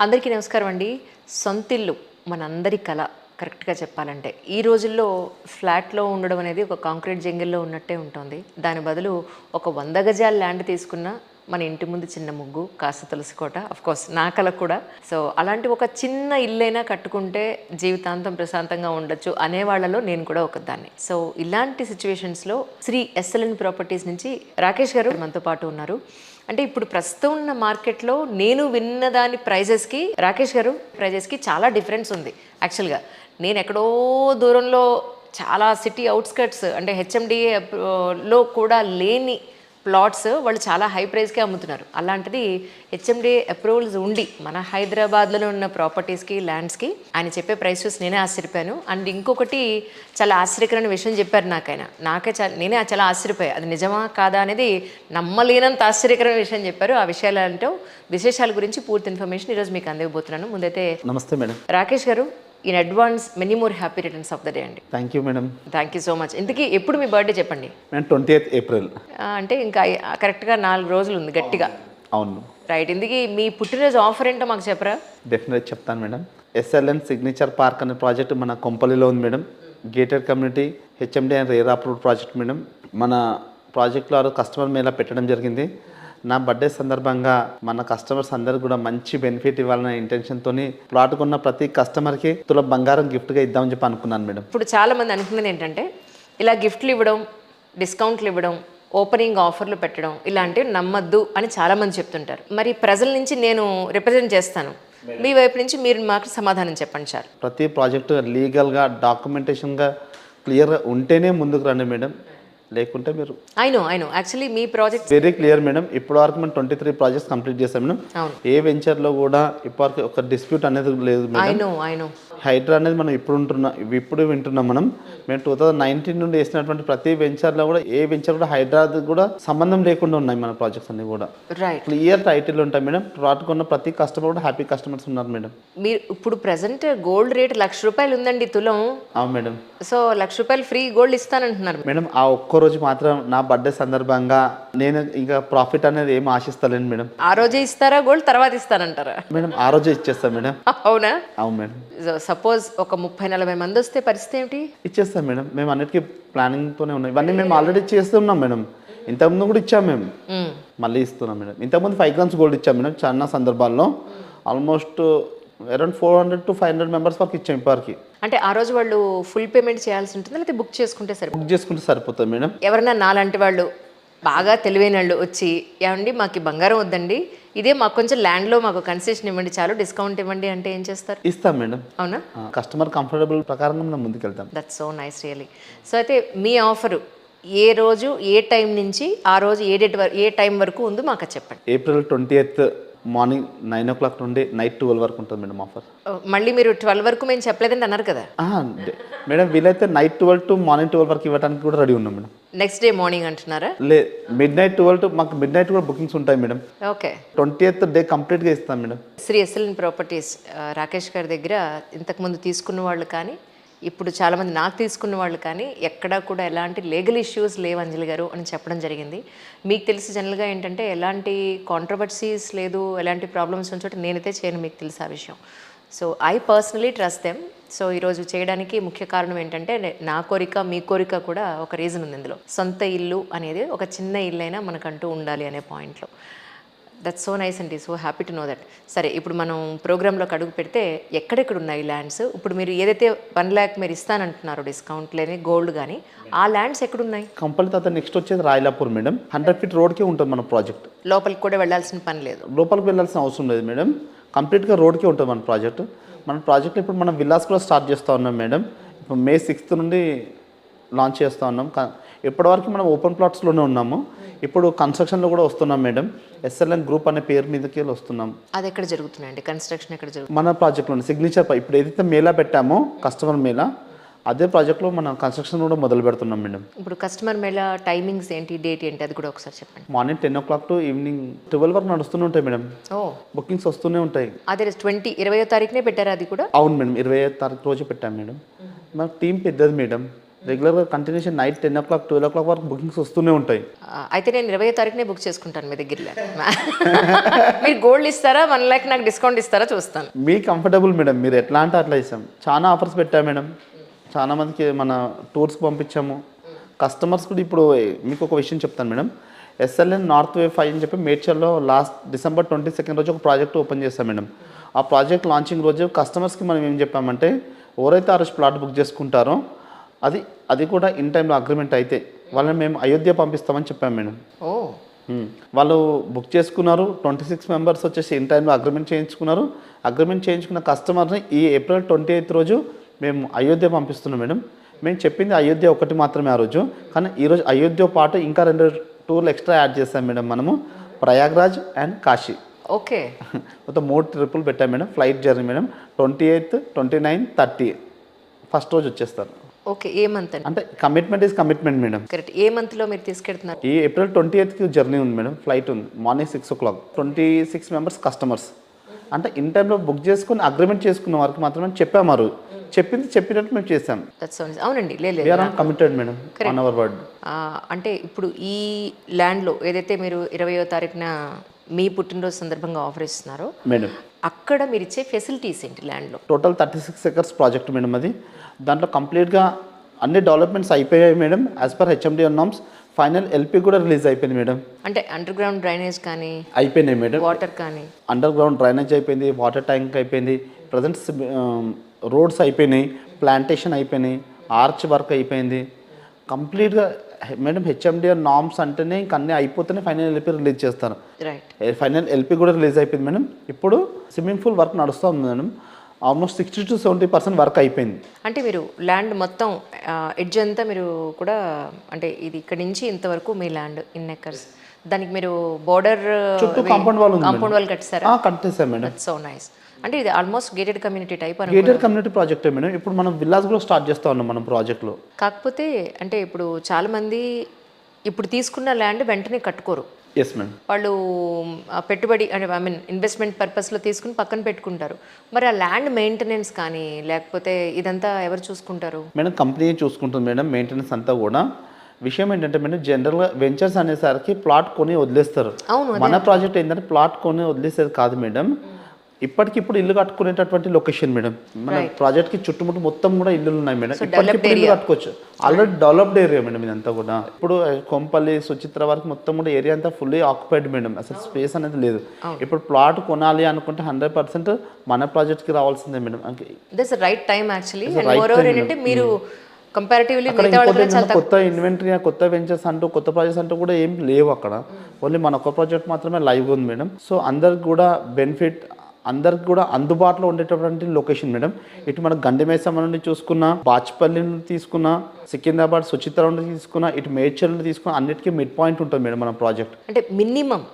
అందరికీ నమస్కారం అండి. సొంతిల్లు మనందరి కళ కరెక్ట్గా చెప్పాలంటే. ఈ రోజుల్లో ఫ్లాట్లో ఉండడం అనేది ఒక కాంక్రీట్ జంగిల్లో ఉన్నట్టే ఉంటుంది. దాని బదులు ఒక వంద గజాల ల్యాండ్ తీసుకున్న మన ఇంటి ముందు చిన్న ముగ్గు కాస్త తులసి కోట కోర్స్ నా కళ కూడా. సో అలాంటి ఒక చిన్న ఇల్లైనా కట్టుకుంటే జీవితాంతం ప్రశాంతంగా ఉండొచ్చు అనే వాళ్ళలో నేను కూడా ఒక దాన్ని సో ఇలాంటి సిచ్యువేషన్స్లో శ్రీ ఎస్ఎల్ఎన్ ప్రాపర్టీస్ నుంచి రాకేష్ గారు మనతో పాటు ఉన్నారు. అంటే ఇప్పుడు ప్రస్తుతం ఉన్న మార్కెట్లో నేను విన్న దాని ప్రైజెస్కి రాకేష్ గారు ప్రైజెస్కి చాలా డిఫరెన్స్ ఉంది యాక్చువల్గా. నేను ఎక్కడో దూరంలో చాలా సిటీ అవుట్స్కట్స్ అంటే హెచ్ఎండిఏలో కూడా లేని ప్లాట్స్ వాళ్ళు చాలా హై ప్రైస్కే అమ్ముతున్నారు. అలాంటిది హెచ్ఎండి అప్రూవల్స్ ఉండి మన హైదరాబాద్లో ఉన్న ప్రాపర్టీస్కి ల్యాండ్స్కి ఆయన చెప్పే ప్రైస్ చూసి నేనే ఆశ్చర్యపోయాను. అండ్ ఇంకొకటి చాలా ఆశ్చర్యకరమైన విషయం చెప్పారు నాకైనా. నాకే చాలా నేనే చాలా ఆశ్చర్యపోయా. అది నిజమా కాదా అనేది నమ్మలేనంత ఆశ్చర్యకరమైన విషయం చెప్పారు. ఆ విషయాలు అంటే విశేషాల గురించి పూర్తి ఇన్ఫర్మేషన్ ఈరోజు మీకు అందివ్వబోతున్నాను ముందైతే నమస్తే మేడం. రాకేష్ గారు in advance many more happy returns of the day అండి thank you madam thank you so much ఇంతకీ ఎప్పుడు మీ బర్త్డే చెప్పండి? ట్వంటీ ఎయిత్ ఏప్రిల్ అంటే ఇంకా కరెక్ట్గా నాలుగు రోజులు ఉంది గట్టిగా. అవును. రైట్ ఇందుకీ మీ పుట్టినరోజు ఆఫర్ ఏంటో మాకు చెప్పరా? డెఫినెట్ చెప్తాను madam S L N signature park అనే ప్రాజెక్ట్ మన కొంపల్లిలో ఉంది madam gated community H M D and RERA approved project madam మన ప్రాజెక్ట్లో కస్టమర్ మేళా పెట్టడం జరిగింది. నా బర్త్డే సందర్భంగా మన కస్టమర్స్ అందరికి కూడా మంచి బెనిఫిట్ ఇవ్వాలనే ఇంటెన్షన్తో ప్లాట్ కొన్న ప్రతి కస్టమర్కి తుల బంగారం గిఫ్ట్గా ఇద్దామని చెప్పి అనుకున్నాను మేడం. ఇప్పుడు చాలా మంది అనుకున్నది ఏంటంటే ఇలా గిఫ్ట్లు ఇవ్వడం డిస్కౌంట్లు ఇవ్వడం ఓపెనింగ్ ఆఫర్లు పెట్టడం ఇలాంటివి నమ్మద్దు అని చాలా మంది చెప్తుంటారు. మరి ప్రజల నుంచి నేను రిప్రజెంట్ చేస్తాను. మీ వైపు నుంచి మీరు మాకు సమాధానం చెప్పండి సార్. ప్రతి ప్రాజెక్టు లీగల్గా డాక్యుమెంటేషన్గా క్లియర్గా ఉంటేనే ముందుకు రండి మేడం. లేకుంటే మీరు I know I know actually me project very clear madam ఇప్పటి వరకు మనం ట్వంటీ త్రీ ప్రాజెక్ట్స్ కంప్లీట్ చేస్తాం మేడం ఏ వెంచర్లో కూడా ఇప్పటివరకు ఒక డిస్ప్యూట్ అనేది లేదు I madam know I know HYDRAA అనేది మనం ఇప్పుడు ఉంటున్నాం ఇప్పుడు వింటున్నాం మనం మేము టూ థౌజండ్ నైన్టీన్ నుండి వేసినటువంటి ప్రతి వెంచర్లో కూడా ఏ వెంచర్ కూడా హైడ్రా కూడా సంబంధం లేకుండా ఉన్నాయి మన ప్రాజెక్ట్స్ అన్ని కూడా. రైట్ క్లియర్ టైటిల్ ఉంటాయి మేడం ప్లాట్ కొన్న ప్రతి కస్టమర్ కూడా హ్యాపీ కస్టమర్స్ ఉన్నారు మేడం మీరు ఇప్పుడు ప్రజెంట్ గోల్డ్ రేట్ లక్ష రూపాయలు ఉందండి తులం. అవును మేడం సో లక్ష రూపాయలు ఫ్రీ గోల్డ్ ఇస్తానంటున్నారు. మేడం ఆ ఒక్క రోజు మాత్రం నా బర్త్డే సందర్భంగా నేను ఇంకా ప్రాఫిట్ అనేది ఏం ఆశిస్తలేను మేడం. ఆ రోజే ఇస్తారా గోల్డ్? తర్వాత ఇస్తానంటారా? మేడం ఆ రోజే ఇచ్చేస్తాం మేడం. అవునా? అవును మేడం. సపోజ్ ఒక ముప్పై నలభై మంది వస్తే పరిస్థితి ఏమిటి? ఇచ్చేస్తాం మేడం. మేము అన్నిటికీ ప్లానింగ్తోనే ఉన్నాం. ఇవన్నీ మేము ఆల్రెడీ చేస్తున్నాం మేడం. ఇంతకుముందు కూడా ఇచ్చాం మేము. మళ్ళీ ఇస్తున్నాం మేడం. ఇంతకుముందు ఫైవ్ గ్రామ్స్ గోల్డ్ ఇచ్చాం మేడం చాలా సందర్భాల్లో. Almost around four hundred to five hundred members వరకు ఇచ్చాం ఇప్పటికి అంటే ఆ రోజు వాళ్ళు ఫుల్ పేమెంట్ చేయాల్సి ఉంటుందా? లేకపోతే బుక్ చేసుకుంటే సరే బుక్ చేసుకుంటే సరిపోతుంది మేడం. ఎవరైనా నాలాంటి వాళ్ళు బాగా తెలివైన వాళ్ళు వచ్చి ఏమండి మాకు బంగారం వద్దండి. ఇదే మాకు కొంచెం ల్యాండ్లో మాకు కన్సెషన్ ఇవ్వండి చాలు డిస్కౌంట్ ఇవ్వండి అంటే ఏం చేస్తారు? ఇస్తాం మేడం. అవునా? కస్టమర్ కంఫర్టబుల్ ప్రకారంగా మనం ముందుకెళ్తాం. That's so nice really so అయితే మీ ఆఫరు ఏ రోజు ఏ టైం నుంచి ఆ రోజు ఏ డేట్ వరకు ఏ టైం వరకు ఉందో మాకు చెప్పండి. April twenty morning nine o'clock నుండి నైట్ ట్వెల్వ్ వరకు ఉంటుంది మేడం ఆఫర్. మళ్ళీ మీరు ట్వెల్వ్ వరకు మేము చెప్పలేదండి అన్నారు కదా? మేడం వీలైతే night twelve to morning twelve వరకు ఇవ్వడానికి కూడా రెడీ ఉన్నాం మేడం. నెక్స్ట్ డే మార్నింగ్ అంటున్నారా? లే మిడ్ నైట్ ట్వెల్వ్ టు మాకు మిడ్ నైట్ కూడా బుకింగ్స్ ఉంటాయి madam. Okay. Twenty eighth day కంప్లీట్గా ఇస్తాం madam. Shri S L N properties Rakesh గారి దగ్గర ఇంతకుముందు తీసుకున్న వాళ్ళు కానీ ఇప్పుడు చాలామంది నాకు తీసుకున్న వాళ్ళు కానీ ఎక్కడా కూడా ఎలాంటి లీగల్ ఇష్యూస్ లేవు అంజలి గారు అని చెప్పడం జరిగింది. మీకు తెలిసి జనరల్గా ఏంటంటే ఎలాంటి కాంట్రవర్సీస్ లేదు ఎలాంటి ప్రాబ్లమ్స్ ఉంచోటి నేనైతే చేయను మీకు తెలుసు ఆ విషయం. So I personally trust them so ఈరోజు చేయడానికి ముఖ్య కారణం ఏంటంటే నా కోరిక మీ కోరిక కూడా ఒక రీజన్ ఉంది ఇందులో. సొంత ఇల్లు అనేది ఒక చిన్న ఇల్లు అయినా మనకంటూ ఉండాలి అనే పాయింట్లో దట్ సో నైస్ అండి so happy to know that సరే ఇప్పుడు మనం ప్రోగ్రాంలోకి అడుగు పెడితే ఎక్కడెక్కడ ఉన్నాయి ల్యాండ్స్ ఇప్పుడు మీరు ఏదైతే వన్ ల్యాక్ మీరు ఇస్తానంటున్నారో డిస్కౌంట్ లేని గోల్డ్ కానీ ఆ ల్యాండ్స్ ఎక్కడున్నాయి? కంపల్సరీ తర్వాత నెక్స్ట్ వచ్చేది రాయలాపూర్ మేడం హండ్రెడ్ ఫీట్ రోడ్కే ఉంటుంది మన ప్రాజెక్ట్ లోపలికి కూడా వెళ్ళాల్సిన పని లేదు. లోపలికి వెళ్ళాల్సిన అవసరం లేదు మేడం కంప్లీట్గా రోడ్కే ఉంటుంది మన ప్రాజెక్ట్ మన ప్రాజెక్ట్ ఇప్పుడు మనం విల్లాస్ కూడా స్టార్ట్ చేస్తూ ఉన్నాం మేడం ఇప్పుడు మే సిక్స్త్ నుండి లాంచ్ చేస్తూ ఉన్నాం. ఇప్పటివరకు మనం ఓపెన్ ప్లాట్స్లోనే ఉన్నాము. ఇప్పుడు కన్స్ట్రక్షన్లో కూడా వస్తున్నాం మేడం ఎస్ఎల్ఎన్ గ్రూప్ అనే పేరు మీదకి వెళ్ళి వస్తున్నాం. అది ఎక్కడ జరుగుతున్నాయండి కన్స్ట్రక్షన్ ఎక్కడ జరుగుతుంది మన ప్రాజెక్ట్లోనే సిగ్నేచర్ ఇప్పుడు ఏదైతే మేళా పెట్టామో కస్టమర్ మేళా అదే ప్రాజెక్ట్లో మన కన్స్ట్రక్షన్ కూడా మొదలు పెడుతున్నాం మేడం ఇప్పుడు కస్టమర్ మేళ టైమింగ్స్ ఏంటి? డేట్ ఏంటి? అది కూడా ఒకసారి చెప్పండి. Morning ten o'clock to evening twelve వరకు నడుస్తూనే ఉంటాయి మేడం ఓ. బుకింగ్స్ వస్తూనే ఉంటాయి. అదే ట్వంటీ ఇరవయో తారీఖునే పెట్టారా అది కూడా? అవును మేడం ఇరవై తారీఖు రోజు పెట్టాం మేడం మా టీం పెద్దది మేడం రెగ్యులర్గా continuation night ten o'clock twelve o'clock వరకు బుకింగ్స్ వస్తూనే ఉంటాయి. అయితే నేను ఇరవై తారీఖునే బుక్ చేసుకుంటాను మీ దగ్గర మీరు గోల్డ్ ఇస్తారా వన్ ల్యాక్ నాకు డిస్కౌంట్ ఇస్తారా చూస్తాను. మీ కంఫర్టబుల్ మేడం మీరు ఎట్లా అంటే అట్లా ఇస్తాం. చాలా ఆఫర్స్ పెట్టాము మేడం చాలా మందికి మన టూర్స్కి పంపించాము. కస్టమర్స్ కూడా ఇప్పుడు మీకు ఒక విషయం చెప్తాను madam S L N north way five అని చెప్పి మేడ్చల్లో లాస్ట్ డిసెంబర్ ట్వంటీ సెకండ్ రోజు ఒక ప్రాజెక్ట్ ఓపెన్ చేస్తాం మేడం ఆ ప్రాజెక్ట్ లాంచింగ్ రోజు కస్టమర్స్కి మనం ఏం చెప్పామంటే ఎవరైతే ఆ రోజు ప్లాట్ బుక్ చేసుకుంటారో అది అది కూడా ఇన్ టైంలో అగ్రిమెంట్ అయితే వాళ్ళని మేము అయోధ్య పంపిస్తామని చెప్పాము మేడం. ఓ. వాళ్ళు బుక్ చేసుకున్నారు ట్వంటీ సిక్స్ మెంబర్స్ వచ్చేసి ఇన్ టైంలో అగ్రిమెంట్ చేయించుకున్నారు. అగ్రిమెంట్ చేయించుకున్న కస్టమర్ని ఈ ఏప్రిల్ ట్వంటీ ఎయిత్ రోజు మేము అయోధ్య పంపిస్తున్నాం మేడం. మేము చెప్పింది అయోధ్య ఒకటి మాత్రమే ఆ రోజు. కానీ ఈరోజు అయోధ్య పాటు ఇంకా రెండు టూర్లు ఎక్స్ట్రా యాడ్ చేస్తాం మేడం మనము. ప్రయాగ్రాజ్ అండ్ కాశీ. ఓకే. మొత్తం మూడు ట్రిప్పులు పెట్టాం madam. Flight journey madam. Twenty eighth twenty nine thirty first రోజు వచ్చేస్తారు. ఓకే ఏ మంత్ అంటే commitment is commitment madam correct ఏ మంత్లో మీరు తీసుకెళ్తున్నారు? ఈ ఏప్రిల్ ట్వంటీ ఎయిత్కి జర్నీ ఉంది మేడం ఫ్లైట్ ఉంది. Morning six o'clock twenty six members customers అంటే ఇన్ టైంలో బుక్ చేసుకుని అగ్రిమెంట్ చేసుకున్న వారికి మాత్రమే చెప్పాము చెప్పింది చెప్పినట్టు మేము చేసాం అవునండి. Committed madam on our word అంటే ఇప్పుడు ఈ ల్యాండ్లో ఏదైతే మీరు ఇరవయో తారీఖున మీ పుట్టినరోజు సందర్భంగా ఆఫర్ ఇస్తున్నారో మేడం అక్కడ మీరు ఇచ్చే ఫెసిలిటీస్ ఏంటి ల్యాండ్లో? Total thirty six acres project madam అది. దాంట్లో కంప్లీట్గా అన్ని డెవలప్మెంట్స్ అయిపోయాయి madam as per H M D norms final L P కూడా రిలీజ్ అయిపోయింది మేడం. అంటే అండర్ గ్రౌండ్ డ్రైనేజ్ కానీ అయిపోయినాయి మేడం. వాటర్ కానీ? అండర్ గ్రౌండ్ డ్రైనేజ్ అయిపోయింది వాటర్ ట్యాంక్ అయిపోయింది. ప్రజెంట్ రోడ్స్ అయిపోయినాయి ప్లాంటేషన్ అయిపోయినాయి ఆర్చ్ వర్క్ అయిపోయింది. కంప్లీట్గా madam H M D R norms అంటేనే ఇంక అన్నీ అయిపోతేనే ఫైనల్ ఎల్పి రిలీజ్ చేస్తారు. రైట్ ఫైనల్ ఎల్పి కూడా రిలీజ్ అయిపోయింది మేడం. ఇప్పుడు స్విమ్మింగ్ పూల్ వర్క్ నడుస్తూ ఉంది madam. Almost sixty to seventy percent work అయిపోయింది. అంటే మీరు ల్యాండ్ మొత్తం ఎడ్జ్ అంతా మీరు కూడా అంటే ఇది ఇక్కడ నుంచి ఇంతవరకు మీ ల్యాండ్ ఇన్ ఎకర్స్ దానికి మీరు బోర్డర్ చుట్టూ కాంపౌండ్ వాల్ కాంపౌండ్ వాల్ కట్టారా కట్టేసాం మేడం. సో నైస్ అంటే ఇది ఆల్మోస్ట్ గేటెడ్ కమ్యూనిటీ టైప్ అని గేటెడ్ కమ్యూనిటీ ప్రాజెక్టే మేడం? ఇప్పుడు మనం విల్లాస్ కూడా స్టార్ట్ చేస్తా ఉన్నాం మనం ప్రాజెక్ట్లో కాకపోతే అంటే ఇప్పుడు చాలామంది ఇప్పుడు తీసుకున్న ల్యాండ్ వెంటనే కట్టుకోరు. ఎస్ మేడం వాళ్ళు పెట్టుబడి అంటే ఐ మీన్ ఇన్వెస్ట్మెంట్ పర్పస్లో తీసుకుని పక్కన పెట్టుకుంటారు. మరి ఆ ల్యాండ్ మెయింటెనెన్స్ కానీ లేకపోతే ఇదంతా ఎవరు చూసుకుంటారు? మేడం కంపెనీ చూసుకుంటుంది మేడం మెయింటెనెన్స్ అంతా కూడా. విషయం ఏంటంటే మేడం జనరల్గా వెంచర్స్ అనేసరికి ప్లాట్ కొని వదిలేస్తారు. అవును మన ప్రాజెక్ట్ ఏంటంటే ప్లాట్ కొని వదిలేసేది కాదు మేడం. ఇప్పటికిప్పుడు ఇల్లు కట్టుకునేటటువంటి లొకేషన్ మేడం మన ప్రాజెక్ట్కి చుట్టుముట్టు మొత్తం కూడా ఇల్లులు ఉన్నాయి మేడం ఇప్పటికిప్పుడు ఇల్లు కట్టుకోవచ్చు. ఆల్రెడీ డెవలప్డ్ ఏరియా మేడం ఇదంతా కూడా. ఇప్పుడు కొంపల్లి సుచిత్ర వరకు మొత్తం కూడా ఏరియా అంతా ఫుల్లీ ఆక్యుపైడ్ మేడం అసలు స్పేస్ అనేది లేదు. ఇప్పుడు ప్లాట్ కొనాలి అనుకుంటే హండ్రెడ్ పర్సెంట్ మన ప్రాజెక్ట్కి రావాల్సిందే madam this right time actually more ఏంటంటే కంపారిటివ్లీ ఏంటంటే కొత్త ఇన్వెంటరీ కొత్త వెంచర్స్ అంటూ కొత్త ప్రాజెక్ట్స్ అంటూ కూడా ఏం లేవు అక్కడ. ఓన్లీ మన ఒక ప్రాజెక్ట్ మాత్రమే లైవ్ ఉంది మేడం సో అందరికి కూడా బెనిఫిట్ అందరికి కూడా అందుబాటులో ఉండేటటువంటి లొకేషన్ మేడం. ఇటు మన గండిమేసమ్మ నుండి చూసుకున్నా బాచ్పల్లి నుండి తీసుకున్నా సికింద్రాబాద్ సుచిత్ర నుండి తీసుకున్నా ఇటు మేడ్చల్ నుండి తీసుకున్నా అన్నిటికీ మిడ్ పాయింట్ ఉంటుంది మేడం మన ప్రాజెక్ట్. అంటే మినిమం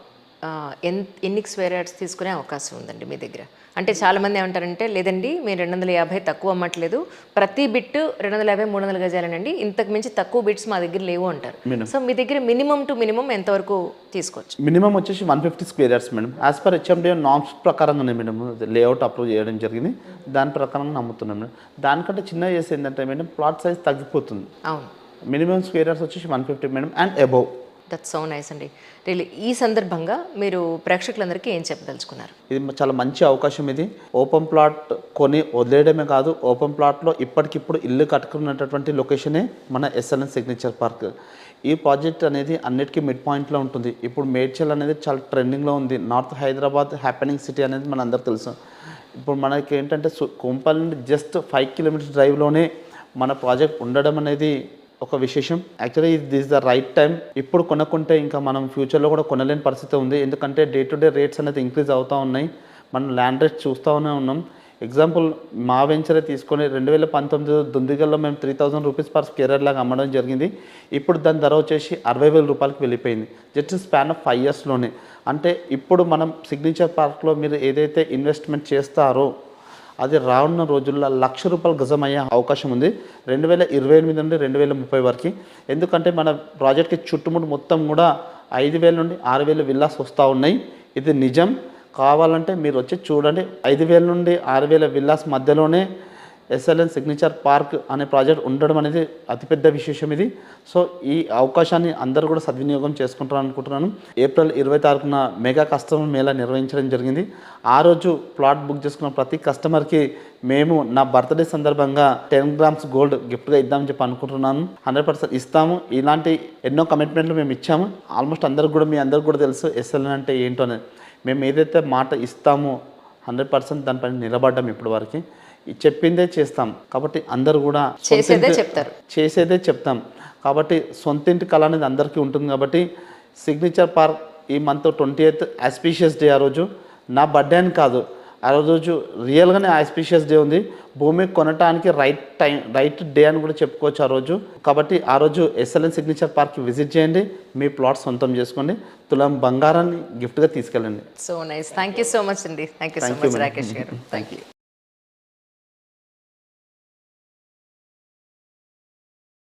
ఎన్ని స్క్వేర్ యార్డ్స్ తీసుకునే అవకాశం ఉందండి మీ దగ్గర? అంటే చాలామంది ఏమంటారంటే లేదండి మీరు రెండు వందల యాభై తక్కువ అమ్మట్లేదు. ప్రతి బిట్ రెండు వందల యాభై మూడు వందల గజాలేనండి. ఇంతకు మించి తక్కువ బిట్స్ మా దగ్గర లేవు అంటారు. సో మీ దగ్గర మినిమం టు మినిమం ఎంతవరకు తీసుకోవచ్చు? మినిమం వచ్చేసి one fifty square yards madam. As per H M D norms ప్రకారంగానే మేడం. లేఅవుట్ అప్రూవ్ చేయడం జరిగింది. దాని ప్రకారం నమ్ముతున్నాం మేడం. దానికంటే చిన్న చేసి ఏంటంటే మేడం ప్లాట్ సైజ్ తగ్గిపోతుంది. అవును. మినిమం స్క్వేర్ యార్డ్స్ వచ్చేసి one fifty madam and above that so nice అండి. రియలీ ఈ సందర్భంగా మీరు ప్రేక్షకులందరికీ ఏం చెప్పదలుచుకున్నారు? ఇది చాలా మంచి అవకాశం ఇది. ఓపెన్ ప్లాట్ కొని వదిలేయడమే కాదు ఓపెన్ ప్లాట్లో ఇప్పటికిప్పుడు ఇల్లు కట్టుకున్నటువంటి లొకేషనే మన S L N signature park ఈ ప్రాజెక్ట్ అనేది అన్నిటికీ మిడ్ పాయింట్లో ఉంటుంది. ఇప్పుడు మేడ్చల్ అనేది చాలా ట్రెండింగ్లో ఉంది. నార్త్ హైదరాబాద్ హ్యాపెనింగ్ సిటీ అనేది మన అందరికి తెలుసు. ఇప్పుడు మనకి ఏంటంటే కుంపల్ నుండి జస్ట్ ఫైవ్ కిలోమీటర్స్ డ్రైవ్లోనే మన ప్రాజెక్ట్ ఉండడం అనేది ఒక విశేషం. Actually this the right time ఇప్పుడు కొనుక్కుంటే ఇంకా మనం ఫ్యూచర్లో కూడా కొనలేని పరిస్థితి ఉంది. ఎందుకంటే డే టు డే రేట్స్ అనేది ఇంక్రీజ్ అవుతూ ఉన్నాయి. మనం ల్యాండ్ రేట్స్ చూస్తూనే ఉన్నాం. ఎగ్జాంపుల్ మా వెంచరే తీసుకొని రెండు వేల పంతొమ్మిది దుందిగల్లో మేము three thousand rupees per square లాగా అమ్మడం జరిగింది. ఇప్పుడు దాని ధర వచ్చేసి అరవై వేల రూపాయలకి వెళ్ళిపోయింది. జస్ట్ స్పాన్ ఆఫ్ ఫైవ్ ఇయర్స్లోనే అంటే ఇప్పుడు మనం సిగ్నేచర్ పార్క్లో మీరు ఏదైతే ఇన్వెస్ట్మెంట్ చేస్తారో అది రానున్న రోజుల్లో లక్ష రూపాయలు గజం అయ్యే అవకాశం ఉంది. రెండు వేల ఇరవై ఎనిమిది నుండి రెండు వేల ముప్పై వరకు. ఎందుకంటే మన ప్రాజెక్ట్కి చుట్టుముట్టు మొత్తం కూడా ఐదు వేల నుండి ఆరు వేల విల్లాస్ వస్తూ ఉన్నాయి. ఇది నిజం. కావాలంటే మీరు వచ్చి చూడండి. ఐదు వేల నుండి ఆరు వేల విల్లాస్ మధ్యలోనే S L N signature park అనే ప్రాజెక్ట్ ఉండడం అనేది అతిపెద్ద విశేషం ఇది. సో ఈ అవకాశాన్ని అందరూ కూడా సద్వినియోగం చేసుకుంటారు అనుకుంటున్నాను. ఏప్రిల్ ఇరవై తారీఖున మెగా కస్టమర్ మేళా నిర్వహించడం జరిగింది. ఆ రోజు ప్లాట్ బుక్ చేసుకున్న ప్రతి కస్టమర్కి మేము నా బర్త్డే సందర్భంగా టెన్ గ్రామ్స్ గోల్డ్ గిఫ్ట్గా ఇద్దామని చెప్పి అనుకుంటున్నాను. హండ్రెడ్ పర్సెంట్ ఇస్తాము. ఇలాంటి ఎన్నో కమిట్మెంట్లు మేము ఇచ్చాము. ఆల్మోస్ట్ అందరికి కూడా మీ అందరికి కూడా తెలుసు ఎస్ఎల్ఎన్ అంటే ఏంటో అనేది మేము ఏదైతే మాట ఇస్తామో హండ్రెడ్ పర్సెంట్ దానిపైన నిలబడ్డాం ఇప్పటివరకు. చెప్పిందే చేస్తాం. కాబట్టి అందరూ కూడా చేసేదే చెప్తారు. చేసేదే చెప్తాం. కాబట్టి సొంతింటి కళ అనేది అందరికీ ఉంటుంది కాబట్టి సిగ్నేచర్ పార్క్ ఈ month twenty eighth auspicious day ఆ రోజు. నా బర్త్డే అని కాదు. ఆ రోజు రియల్గానే ఆస్పీషియస్ డే ఉంది. భూమి కొనటానికి రైట్ టైం రైట్ డే అని కూడా చెప్పుకోవచ్చు ఆ రోజు. కాబట్టి ఆ రోజు ఎస్ఎల్ఎన్ సిగ్నేచర్ పార్క్కి విజిట్ చేయండి. మీ ప్లాట్ సొంతం చేసుకోండి. తులం బంగారాన్ని గిఫ్ట్గా తీసుకెళ్ళండి. So nice thank you so much అండి thank you so much. Rakesh గారు. Thank you